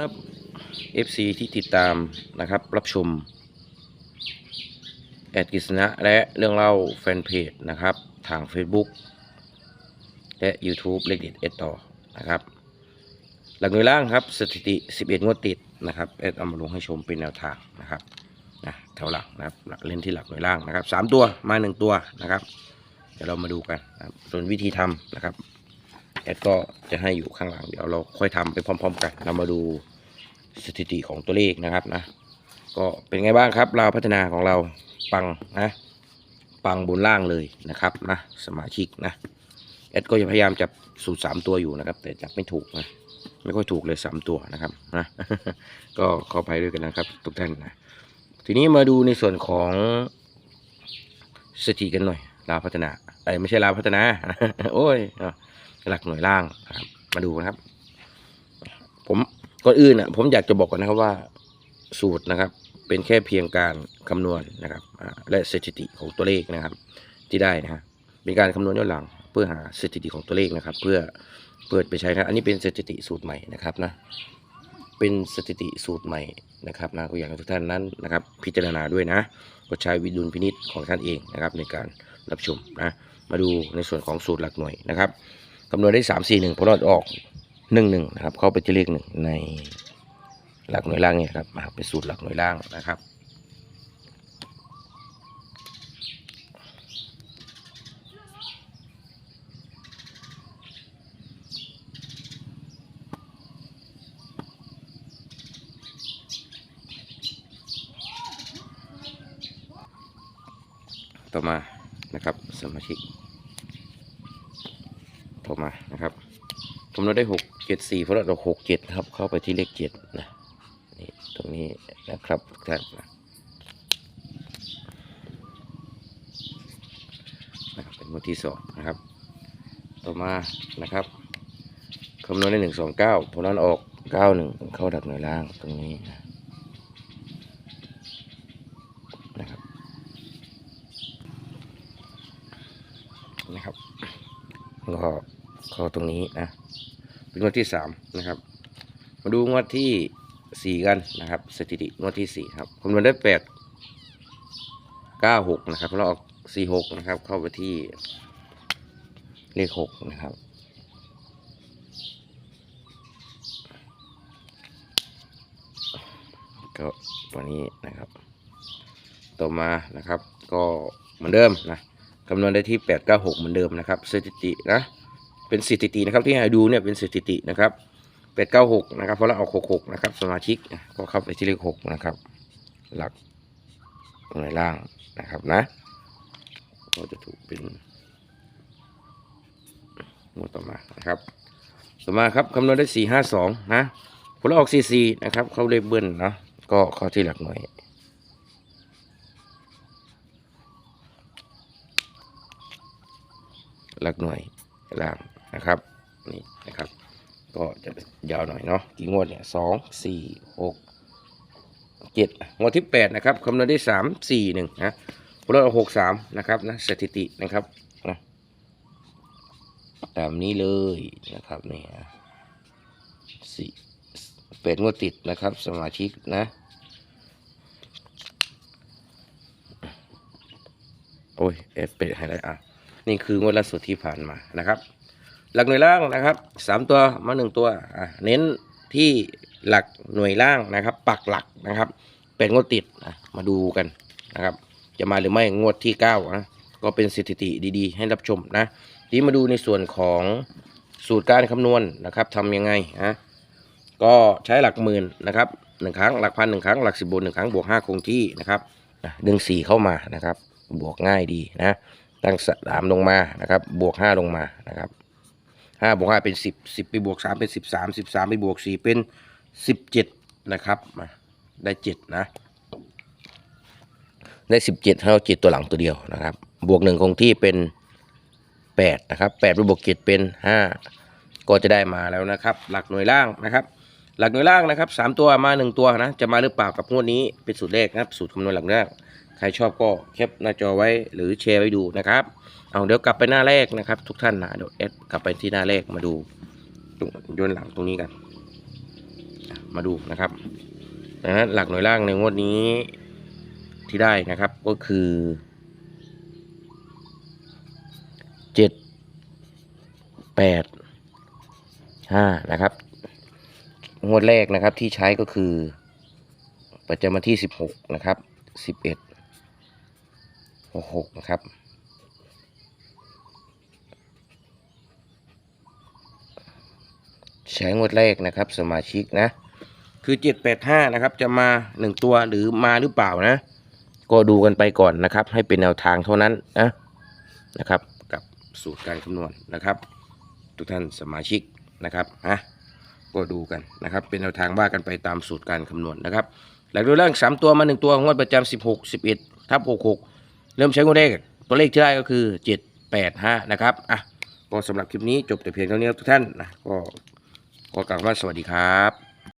ครับ FC ที่ติดตามนะครับ รับชม แอดกิษณะและเรื่องเล่าแฟนเพจนะครับ ทาง Facebook และ YouTube เลขเด็ดเอ็ดต่อนะครับ หลักหน่วยล่างครับ สถิติ 11 งวดติดนะครับแอดเอามาลงให้ชมเป็นแนวทางนะครับนะแถวหลักนะครับหลักเล่นที่หลักหน่วยล่างนะครับสามตัวมาหนึ่งตัวนะครับ เดี๋ยวเรามาดูกันนะครับส่วนวิธีทำนะครับ แอดก็จะให้อยู่ข้างหลังเดี๋ยวเราค่อยทำไปพร้อม ๆ กันเรามาดูสถิติของตัวเลขนะครับนะ ก็เป็นไงบ้างครับเราพัฒนาของเราปังนะ ปังบนล่างเลยนะครับนะ สมาชิกนะแอดก็จะพยายามจับสูตรสามตัวอยู่นะครับ แต่จับไม่ถูกนะไม่ค่อยถูกเลยสามตัวนะครับนะก็เข้าไปด้วยกันนะครับ ทุกท่านนะทีนี้มาดูในส่วนของสถิติกันหน่อยลาพัฒนาไอ้ไม่ใช่ลาพัฒนา โอ้ยอ หลักหน่วยล่างนะครับ มาดูนะครับ ผมก่อนอื่นอะ ผมอยากจะบอกก่อนนะครับว่า สูตรนะครับ เป็นแค่เพียงการคำนวณนะครับ และสถิติของตัวเลขนะครับ ที่ได้นะฮะเป็นการคำนวณย้อนหลัง เพื่อหาสถิติของตัวเลขนะครับ เพื่อเปิดไปใช้นะอันนี้เป็นสถิติสูตรใหม่นะครับนะเป็นสถิติสูตรใหม่นะครับนะก็อยากให้ทุกท่านนั้นนะครับ พิจารณาด้วยนะก็ใช้วิดุลพินิษของท่านเองนะครับ ในการรับชมนะมาดูในส่วนของสูตรหลักหน่วยนะครับ คำนวณได้สามสี่หนึ่งพอรอดออกหนึ่งหนึ่งนะครับ เข้าไปที่เลขหนึ่งในหลักหน่วยล่างเนี่ยครับมาเป็นสูตรหลักหน่วยล่างนะครับ ต่อมานะครับสมาชิก ต่อมานะครับผมเราได้หกเจ็ดสี่เพราะเราหกเจ็ดครับ เข้าไปที่เลขเจ็ดนะนี่ตรงนี้นะครับทุกท่านนะนะครับเป็นงวดที่สองนะครับ ต่อมานะครับคำนวณได้หนึ่งสองเก้าผลนั้นออกเก้าหนึ่งเข้าดับหน่วยล่างตรงนี้นะนะครับนะครับก็ เข้าตรงนี้นะ เป็นงวดที่สามนะครับ มาดูงวดที่สี่กันนะครับ สถิติงวดที่สี่ครับคำนวณได้แปดเก้าหกนะครับเราออกสี่หกนะครับ เข้าไปที่เลขหกนะครับก็ตัวนี้นะครับ ต่อมานะครับ ก็เหมือนเดิมนะคำนวณได้ที่ 896 เหมือนเดิมนะครับสถิตินะ เป็นสถิตินะครับที่ให้ดูเนี่ยเป็นสถิตินะครับ896นะครับเพราะเราเอา66นะครับ สมาชิกก็เข้าไปที่เลข6นะครับ หลักในล่างนะครับนะก็จะถูกเป็นงวดต่อมานะครับ ต่อมาครับคำนวณได้452นะผลออก44นะครับ เข้าเลขเบิ้ลเนาะก็เข้าที่หลักหน่วยหลักหน่วยล่าง นะครับนี่นะครับ ก็จะยาวหน่อยเนาะกี่งวดเนี่ยสองสี่หกเจ็ดงวดที่แปดนะครับคำนวณได้สามสี่หนึ่งนะพลเราหกสามนะครับนะสถิตินะครับนะตามนี้เลยนะครับนี่นะสี่แปดงวดติดนะครับ สมาชิกนะโอ้ยเอฟเป็ดให้ได้อะ นี่คืองวดล่าสุดที่ผ่านมานะครับ หลักหน่วยล่างนะครับสามตัวมาหนึ่งตัวเน้นที่หลักหน่วยล่างนะครับ ปักหลักนะครับ เป็นงวดติดมาดูกันนะครับ จะมาหรือไม่งวดที่เก้านะก็เป็นสถิติดีๆ ให้รับชมนะทีมาดูในส่วนของสูตรการคำนวณนะครับทำยังไงนะก็ใช้หลักหมื่นนะครับหนึ่งครั้งหลักพันหนึ่งครั้งหลักสิบบนหนึ่งครั้งบวกห้าคงที่นะครับดึงสี่เข้ามานะครับ บวกง่ายดีนะตั้งสามลงมานะครับ บวกห้าลงมานะครับ ห้าบวกห้าเป็นสิบสิบไปบวกสามเป็นสิบสามสิบสามไปบวกสี่เป็นสิบเจ็ดนะครับมาได้เจ็ดนะได้สิบเจ็ดเท่าเจ็ดตัวหลังตัวเดียวนะครับ บวกหนึ่งคงที่เป็นแปดนะครับแปดไปบวกเจ็ดเป็นห้าก็จะได้มาแล้วนะครับ หลักหน่วยล่างนะครับ หลักหน่วยล่างนะครับสามตัวมาหนึ่งตัวนะจะมาหรือเปล่ากับงวดนี้เป็นสูตรแรกนะครับ สูตรคำนวณหลักแรกใครชอบก็แคปหน้าจอไว้หรือแชร์ไว้ดูนะครับ เอาเดี๋ยวกลับไปหน้าแรกนะครับ ทุกท่านนะเดี๋ยวเอดกลับไปที่หน้าแรกมาดูตรงย้อนหลังตรงนี้กัน มาดูนะครับดังนั้นหลักหน่วยล่างในงวดนี้ที่ได้นะครับก็คือเจ็ดแปดห้านะครับ งวดแรกนะครับที่ใช้ก็คือ ประจำวันที่สิบหกนะครับสิบเอ็ดหกหกนะครับ ใช้งวดแรกนะครับ สมาชิกนะ คือเจ็ดแปดห้านะครับ จะมาหนึ่งตัวหรือมาหรือเปล่านะ ก็ดูกันไปก่อนนะครับ ให้เป็นแนวทางเท่านั้นนะนะครับ กับสูตรการคำนวณนะครับ ทุกท่านสมาชิกนะครับอะก็ดูกันนะครับ เป็นแนวทางว่ากันไปตามสูตรการคำนวณนะครับ หลักโดยร่างสามตัวมาหนึ่งตัวงวดประจำสิบหกสิบเอ็ดทับหกหกเริ่มใช้งวดแรกตัวเลขที่ได้ก็คือเจ็ดแปดห้านะครับอะก็สำหรับคลิปนี้จบแต่เพียงเท่านี้ครับทุกท่านนะก็ ก็กลับว่าสวัสดีครับ